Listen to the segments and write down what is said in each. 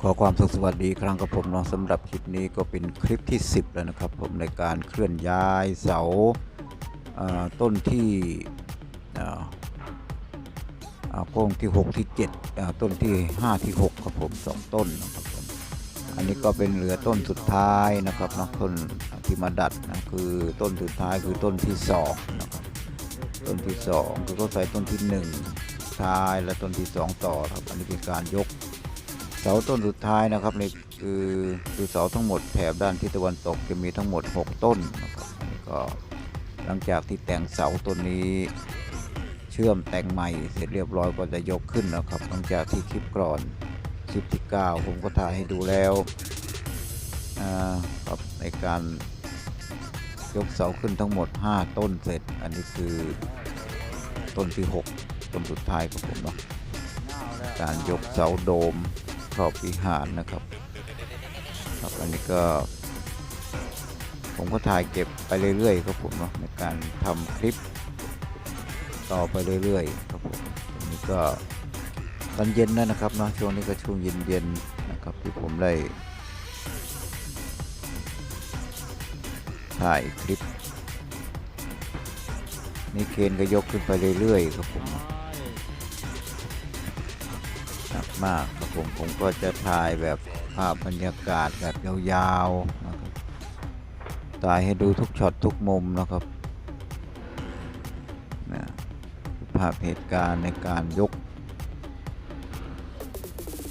ขอความสุขสวัสดีครั้งกับผมเนาะสำหรับคลิปนี้ก็เป็นคลิปที่ 10 แล้วนะครับ ผมในการเคลื่อนย้ายเสาต้นที่อ่อเอ่อโค้งที่ 6 ที่7เอ่อต้นที่ 5 ที่ 6 ครับผมสองต้นนะครับผมอันนี้ก็เป็นเหลือต้นสุดท้ายนะครับนาะต้นที่มาดัดนะคือต้นสุดท้ายคือต้นที่2นะครับต้นที่2คือก็ใส่ต้นที่ 1 ท้ายและต้นที่ 2 ต่อครับอันนี้เป็นการยก เสาต้นสุดท้ายนะครับนี่คือคือเสาทั้งหมดแถบด้านทิศตะวันตกจะมีทั้งหมด 6 ต้นนะครับนี่ก็หลังจากที่แต่งเสาต้นนี้เชื่อมแต่งใหม่เสร็จเรียบร้อยก็จะยกขึ้นนะครับ หลังจากที่คลิปก่อนคลิปที่9ผมก็ถ่ายให้ดูแล้วอ่าครับในการยกเสาขึ้นทั้งหมด 5 ต้นเสร็จ อันนี้คือต้นที่ 6 ต้นสุดท้ายของผมเนาะการยกเสาโดม ครอบวิหารนะครับครับอันนี้ก็ ผมก็ถ่ายเก็บไปเรื่อยๆครับผมเนาะในการทำคลิป ต่อไปเรื่อยๆครับผมอันนี้ก็ตอนเย็นแล้วนะครับเนาะช่วงนี้ก็ช่วงเย็นๆนะครับที่ผมได้ถ่ายคลิปนี่เคนก็ยกขึ้นไปเรื่อยๆครับผม มากครับผมผมก็จะถ่ายแบบภาพบรรยากาศแบบยาวๆนะครับถ่ายให้ดูทุกช็อตทุกมุมนะครับนะภาพเหตุการณ์ในการยก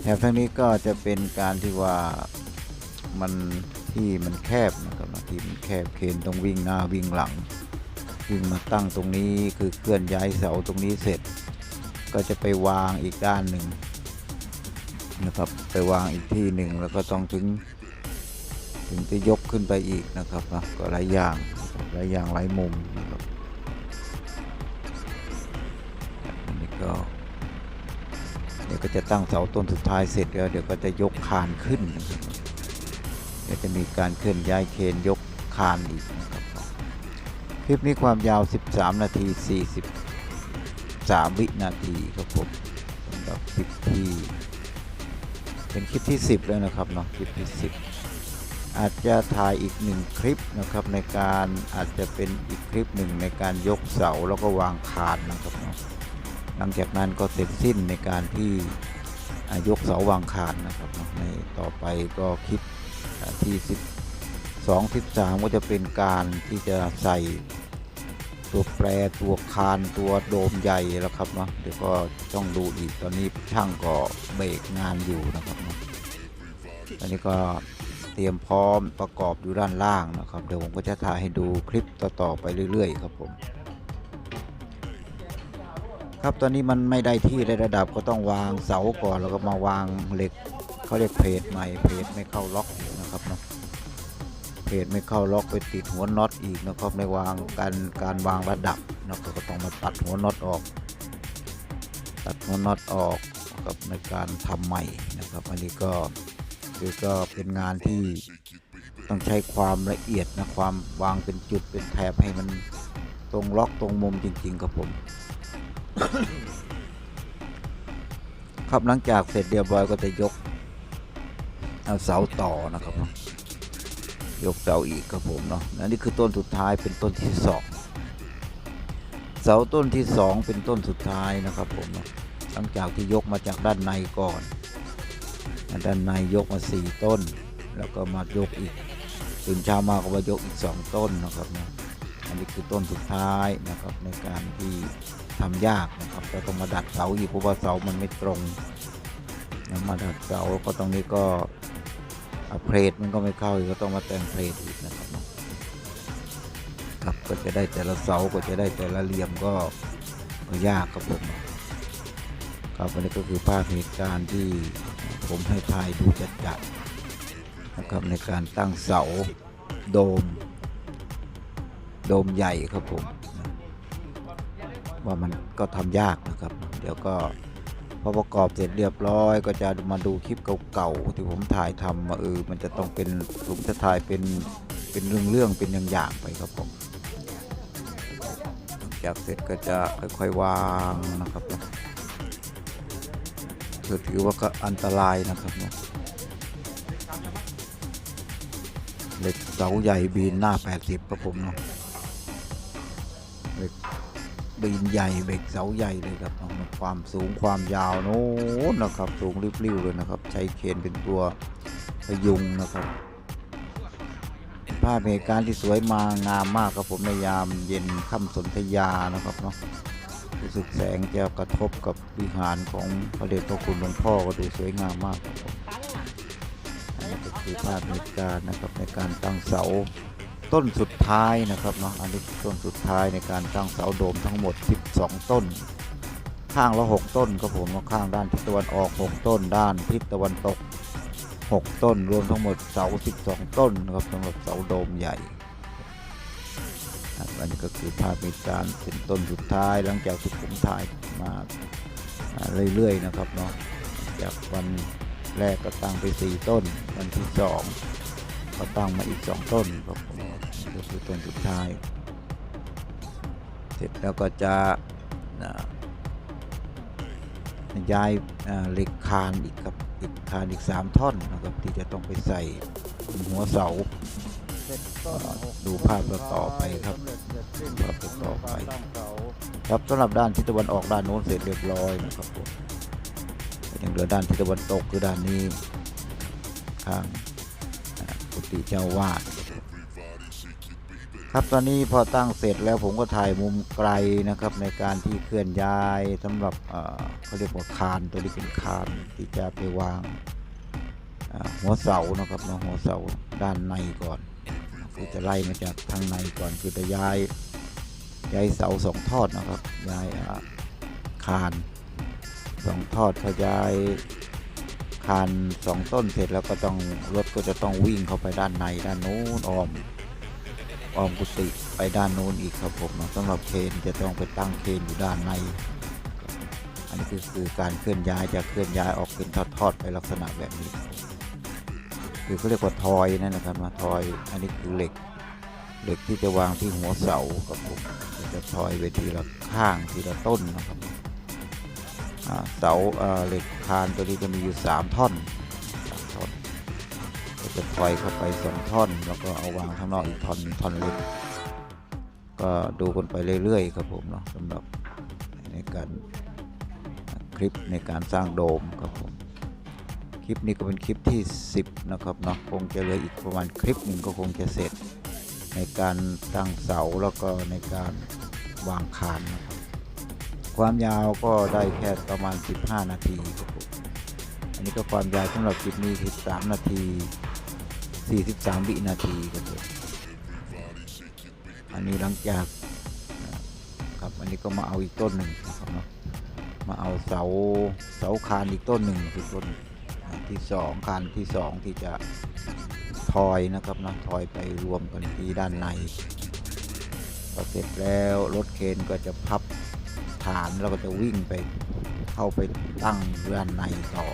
แถบทางนี้ก็จะเป็นการที่ว่ามันที่มันแคบนะครับนะที่มันแคบเคนต้องวิ่งหน้าวิ่งหลัง วิ่งมาตั้งตรงนี้คือเคลื่อนย้ายเสาตรงนี้เสร็จ ก็จะไปวางอีกด้านหนึ่ง นะครับ ไปวางอีกที่หนึ่งแล้วก็ต้องถึง ถึงจะยกขึ้นไปอีกนะครับนะก็หลายอย่างหลายอย่างหลายมุมนะครับอันนี้ก็เดี๋ยวก็จะตั้งเสาต้นสุดท้ายเสร็จแล้วเดี๋ยวก็จะยกคานขึ้นนะครับเดี๋ยวจะมีการเคลื่อนย้ายเคนยกคานอีกนะครับคลิปนี้ความยาว 13 นาที 43 วินาทีครับผมสำหรับคลิปที่ เป็นคลิปที่ 10 แล้วนะครับเนาะคลิปที่ 10 อาจจะถ่ายอีกหนึ่งคลิปนะครับในการอาจจะเป็นอีกคลิปหนึ่งในการยกเสาแล้วก็วางคานนะครับเนาะหลังจากนั้นก็เสร็จสิ้นในการที่ยกเสาวางคานนะครับเนาะในต่อไปก็คลิปอ่าที่ 12 13 ก็จะเป็นการที่จะใส่ ตัวแปรตัวคานตัวโดมใหญ่แล้วครับเนาะเดี๋ยวก็ต้องดูอีกตอนนี้ช่างก็เบรกงานอยู่นะครับเนาะตอนนี้ก็เตรียมพร้อมประกอบอยู่ด้านล่างนะครับ เดี๋ยวผมก็จะถ่ายให้ดูคลิปต่อๆไปเรื่อย ๆ ครับผม ครับตอนนี้มันไม่ได้ที่ได้ระดับก็ต้องวางเสาก่อนแล้วก็มาวางเหล็กเขาเรียกเพจใหม่เพจไม่เข้าล็อกนะครับเนาะ เพจไม่เข้าล็อกไปติดหัวน็อตอีกนะครับในวางการการวางระดับนะครับก็ต้องมาตัดหัวน็อตออก ตัดหัวน็อตออกกับในการทำใหม่นะครับอันนี้ก็คือก็เป็นงานที่ต้องใช้ความละเอียดนะความวางเป็นจุดเป็นแถบให้มันตรงล็อกตรงมุมจริง ๆ ครับผมครับหลังจากเสร็จเรียบร้อยก็จะยกเอาเสาต่อนะครับ ยกเสาอีกครับผมเนาะอันนี้คือต้นสุดท้ายเป็นต้นที่สองเสาต้นที่สองเป็นต้นสุดท้ายนะครับผมเนาะหลังจากที่ยกมาจากด้านในก่อน ด้านในยกมาสี่ต้น แล้วก็มายกอีกตื่นเช้ามาก็มายกอีกสองต้นนะครับเนาะอันนี้คือต้นสุดท้ายนะครับในการที่ทำยากนะครับก็ต้องมาดัดเสาอีกเพราะว่าเสามันไม่ตรงมาดัดเสาก็ตรงนี้ก็ อะเพลทมันก็ไม่เข้าก็ต้องมาแต่งเพลทอีกนะครับนะครับก็จะได้แต่ละเสาก็จะได้แต่ละเหลี่ยมก็ก็ยากครับผมครับอันนี้ก็คือภาพเหตุการณ์ที่ผมให้ถ่ายดูจัดจัดนะครับในการตั้งเสาโดม โดมใหญ่ครับผม ว่ามันก็ทำยากนะครับ เดี๋ยวก็ พอประกอบเสร็จเรียบร้อย ก็จะมาดูคลิปเก่าๆที่ผมถ่ายทำมาเออมันจะต้องเป็นผมจะถ่ายเป็นเป็นเรื่องๆเป็นอย่างๆไปครับผมจากเสร็จก็จะค่อยๆวางนะครับเนาะก็ถือว่าก็อันตรายนะครับเนาะเหล็กเสาใหญ่บีนหน้า 80ครับผมเนาะเหล็ก บีนใหญ่เบรกเสาใหญ่เลยครับความสูงความยาวโน้นนะครับ สูงริ้วๆเลยนะครับ ใช้เคนเป็นตัวพยุงนะครับภาพเหตุการณ์ที่สวยมางามมากครับผมในยามเย็นค่ำสนธยานะครับเนาะรู้สึกแสงจะกระทบกับวิหารของพระเดชพระคุณหลวงพ่อก็ดูสวยงามมากครับผมนนี้ก็คือภาพเหตุการณ์นะครับในการตั้งเสา ต้นสุดท้ายนะครับเนาะอันนี้ต้นสุดท้ายในการตั้งเสาโดมทั้งหมด 12 ต้น ข้างละ 6 ต้นครับผมข้างด้านทิศตะวันออก 6 ต้น ด้านทิศตะวันตก 6 ต้น รวมทั้งหมดเสา 12 ต้นนะครับสำหรับเสาโดมใหญ่อันนี้ก็คือภาพเหตุการณ์เป็นต้นสุดท้ายหลังจากที่ผมถ่ายมาเรื่อยๆนะครับเนาะจากวันแรกก็ตั้งไป 4 ต้นวันที่ 2 ก็ตั้งมาอีก2ต้นครับผมก็คือต้นสุดท้าย เสร็จแล้วก็จะย้ายเหล็กคานอีกครับอีกคานอีก 3 ท่อนนะครับที่จะต้องไปใส่หัวเสาดูภาพต่อไปครับภาพต่อไปครับสำหรับด้านทิศตะวันออกด้านโน้นเสร็จเรียบร้อยนะครับผมยังเหลือด้านทิศตะวันตกคือด้านนี้ข้าง กุฏิเจ้าวาดครับตอนนี้พอตั้งเสร็จแล้วผมก็ถ่ายมุมไกลนะครับในการที่เคลื่อนย้ายสำหรับเอ่อเขาเรียกว่าคานตัวนี้เป็นคานที่จะไปวางหัวเสานะครับนะหัวเสาด้านในก่อนคือจะไล่มาจากทางในก่อนคือจะย้ายย้ายเสาสองทอดนะครับย้ายคานสองทอดพอย้าย คานสองต้นเสร็จแล้วก็ต้องรถก็จะต้องวิ่งเข้าไปด้านในด้านโน้นอ้อมอ้อมกุฏิไปด้านโน้นอีกครับผมนะสำหรับเคนจะต้องไปตั้งเคนอยู่ด้านในอันนี้คือการเคลื่อนย้ายจะเคลื่อนย้ายออกเป็นทอดๆไปลักษณะแบบนี้ คือเขาเรียกว่าทอยนั่นนะครับมาทอยอันนี้คือเหล็กเหล็กที่จะวางที่หัวเสาครับผมจะทอยไปทีละข้างทีละต้นนะครับ เสาเหล็กคานตัวนี้จะมีอยู่ 3 ท่อนสามท่อนก็จะทอยเข้าไปสองท่อน แล้วก็เอาวางข้างนอกอีกท่อนท่อนเล็กก็ดูกันไปเรื่อยๆครับผมเนาะสำหรับในการคลิปในการสร้างโดมครับผมคลิปนี้ก็เป็นคลิปที่ 10 นะครับเนาะคงจะเหลืออีกประมาณคลิปหนึ่งก็คงจะเสร็จ ในการตั้งเสาแล้วก็ในการวางคานนะครับ ความยาวก็ได้แค่ประมาณ 15 นาทีครับผมอันนี้ก็ความยาวสำหรับคลิปนี้คือ3นาที 43 วินาทีครับผมอันนี้หลังจากครับอันนี้ก็มาเอาอีกต้นหนึ่งนะครับเนาะมาเอาเสาเสาคานอีกต้นหนึ่งคือต้นที่สองคานที่สองที่จะทอยนะครับนะทอยไปรวมกันที่ด้านในพอเสร็จแล้วรถเคนก็จะพับานแล้วก็จะวิ่งไปเข้าไปตั้งด้านในต่อ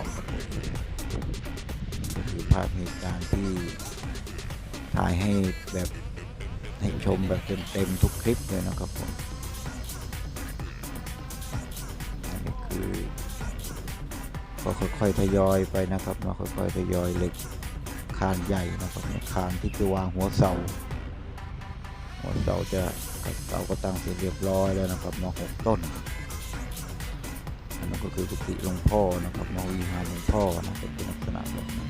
นี่คือภาพเหตุการณ์ที่ถ่ายให้แบบให้ชมแบบเต็มๆทุกคลิปเลยนะครับผมอันนี้คือก็ค่อยๆทยอยไปนะครับเนาะค่อยๆทยอยเหล็กคานใหญ่นะครับคานที่จะวางหัวเสาหัวเสาจะเสาก็ตั้งเสร็จเรียบร้อยแล้วนะครับเนาหกต้น อันนั้นก็คือกุฏิหลวงพ่อนะครับเนาะวิหารหลวงพ่อนะเป็นลักษณะแบบนี้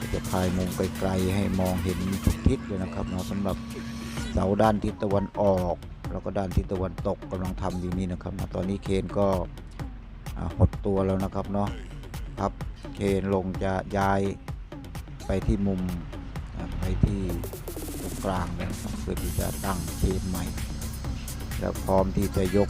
ก็จะถ่ายมุมไกลๆให้มองเห็นทุกทิศเลยนะครับเนาะสำหรับเสาด้านทิศตะวันออก แล้วก็ด้านทิศตะวันตกกำลังทำอยู่นี่นะครับนะตอนนี้เคนก็หดตัวแล้วนะครับเนาะพับเคนลงจะย้ายไปที่มุมไปที่ตรงกลางเลยนะครับเพื่อที่จะตั้งเคนใหม่ แล้วพร้อมที่จะยก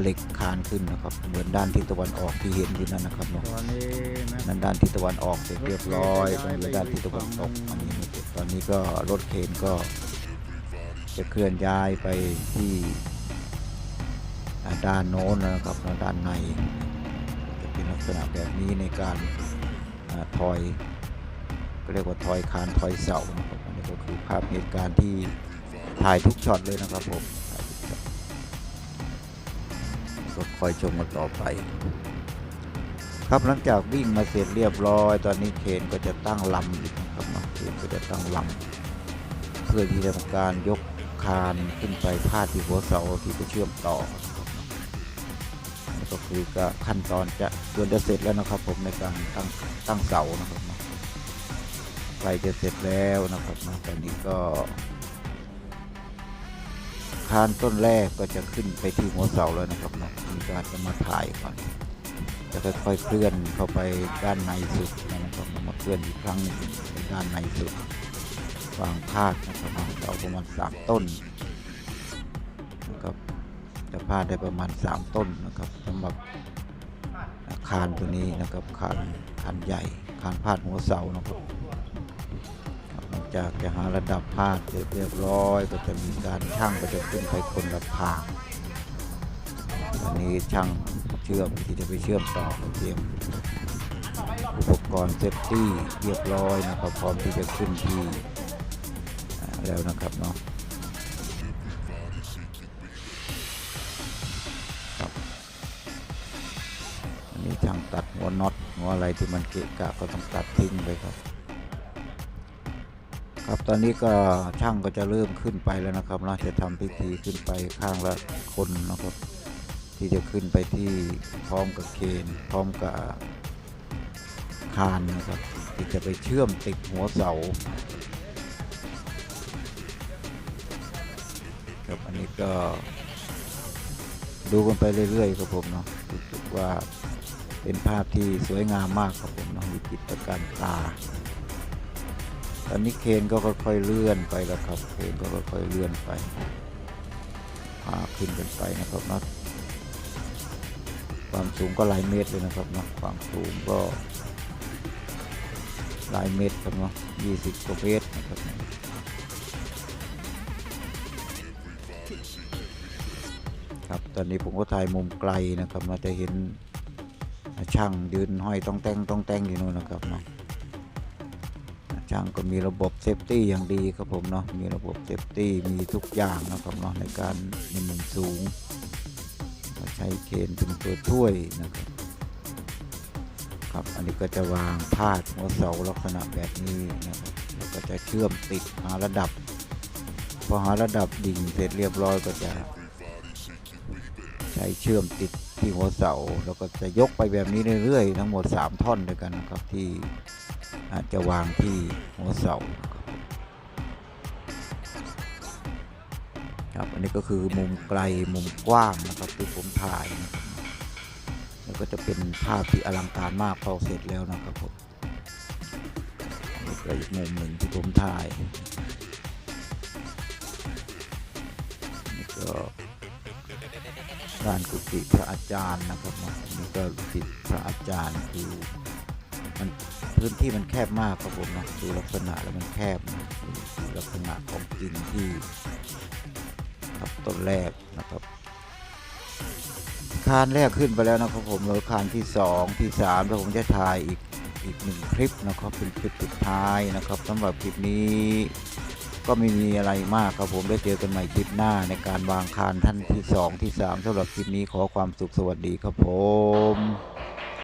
เหล็กคานขึ้นนะครับ เหมือนด้านทิศตะวันออกที่เห็นอยู่นั่นนะครับเนาะตอนนี้นะนั่นด้านทิศตะวันออกเสร็จเรียบร้อยตรงนี้ด้านทิศตะวันตกอันนี้ไม่เสร็จตอนนี้ก็รถเคนก็จะเคลื่อนย้ายไปที่อ่าด้านโน้นนะครับแล้วด้านในจะเป็นลักษณะแบบนี้ในการอาทอยก็เรียกว่าทอยคานทอยเสานะครับอันนี้ก็คือภาพเหตุการณ์ที่ถ่ายทุกช็อตเลยนะครับผม คอยชมกันต่อไป ครับหลังจากวิ่งมาเสร็จเรียบร้อย ตอนนี้เคนก็จะตั้งลำอีกนะครับเนาะเคนก็จะตั้งลำเพื่อที่จะทำการยกคานขึ้นไปพาดที่หัวเสาที่จะเชื่อมต่อครับนะก็คือก็ขั้นตอนจะเกือบจะเสร็จแล้วนะครับผมในการตั้งตั้งเสานะครับนะใกล้จะเสร็จแล้วนะครับนะตอนนี้ก็ คานต้นแรกก็จะขึ้นไปที่หัวเสาแล้วนะครับเนาะมีการจะมาถ่ายก่อน จะค่อยๆเคลื่อนเข้าไปด้านในสุดนะครับมาเคลื่อนอีกครั้งนึงในด้านในสุดวางพาดนะครับเราประมาณสามต้นนะครับจะพาดได้ประมาณสามต้นนะครับสำหรับคานตัวนี้นะครับคานคานใหญ่คานพาดหัวเสานะครับ จากจะหาระดับพาดเสร็จเรียบร้อย ก็จะมีการช่างก็จะขึ้นไปคนละทาอันนี้ช่างเชื่อมที่จะไปเชื่อมต่อเตรียมอุปกรณ์เซฟตี้เรียบร้อยนะครับพร้อมที่จะขึ้นที่แล้วนะครับเนาะครับอันนี้ช่างตัดหัวน็อตหัวอะไรที่มันเกะกะก็ต้องตัดทิ้งไปครับ ครับตอนนี้ก็ช่างก็จะเริ่มขึ้นไปแล้วนะครับเราจะทำพิธีขึ้นไปข้างละคนนะครับ ที่จะขึ้นไปที่พร้อมกับเคนพร้อมกับคานนะครับ ที่จะไปเชื่อมติดหัวเสาครับอันนี้ก็ดูกันไปเรื่อยๆครับผมเนาะรู้สึกว่าเป็นภาพที่สวยงามมากครับผมเนาะวิจิตรการตา ตอนนี้เคนก็ค่อยๆเลื่อนไปแล้วครับ เคนก็ค่อยๆเลื่อนไปพาขึ้นกันไปนะครับนะความสูงก็หลายเมตรเลยนะครับนาะความสูงก็หลายเมตรครับเนาะยี่สิบกว่าเมตรนะครับครับตอนนี้ผมก็ถ่ายมุมไกลนะครับเราจะเห็นช่างยืนห้อยต้องแต่งต้องแต่งอยู่นู่นนะครับเนาะ ช่างก็มีระบบเซฟตี้อย่างดีครับผมเนาะมีระบบเซฟตี้มีทุกอย่างนะครับเนาะในการในมุมสูงใช้เคนเป็นตัวช่วยนะครับครับอันนี้ก็จะวางพาดหัวเสาลักษณะแบบนี้นะครับแล้วก็จะเชื่อมติดหาระดับ พอหาระดับดิ่งเสร็จเรียบร้อยก็จะ ใช้เชื่อมติดที่หัวเสาแล้วก็จะยกไปแบบนี้เรื่อยๆทั้งหมด 3 ท่อนด้วยกันนะครับที่ อาจจะวางที่หัวเสาครับอันนี้ก็คือมุมไกลมุมกว้างนะครับที่ผมถ่ายนะครับแล้วก็จะเป็นภาพที่อลังการมากพอเสร็จแล้วนะครับผมนนี้ก็อีกมุมหนึ่งที่ผมถ่ายนี่ก็ด้านกุฏิพระอาจารย์นะครับเนาะอันนี่ก็กุฏิพระอาจารย์คือมัน พื้นที่มันแคบมากครับผมนะดูลักษณะแล้วมันแคบนะดูลักษณะของจริงที่ครับต้นแรกนะครับคานแรกขึ้นไปแล้วนะครับผมแล้วคานที่สองที่สามแล้วผมจะถ่ายอีกอีกหนึ่งคลิปนะครับเป็นคลิปสุดท้ายนะครับสำหรับคลิปนี้ก็ไม่มีอะไรมากครับผมได้เจอกันใหม่คลิปหน้าในการวางคานท่านที่สองที่สามสำหรับคลิปนี้ขอความสุขสวัสดีครับผม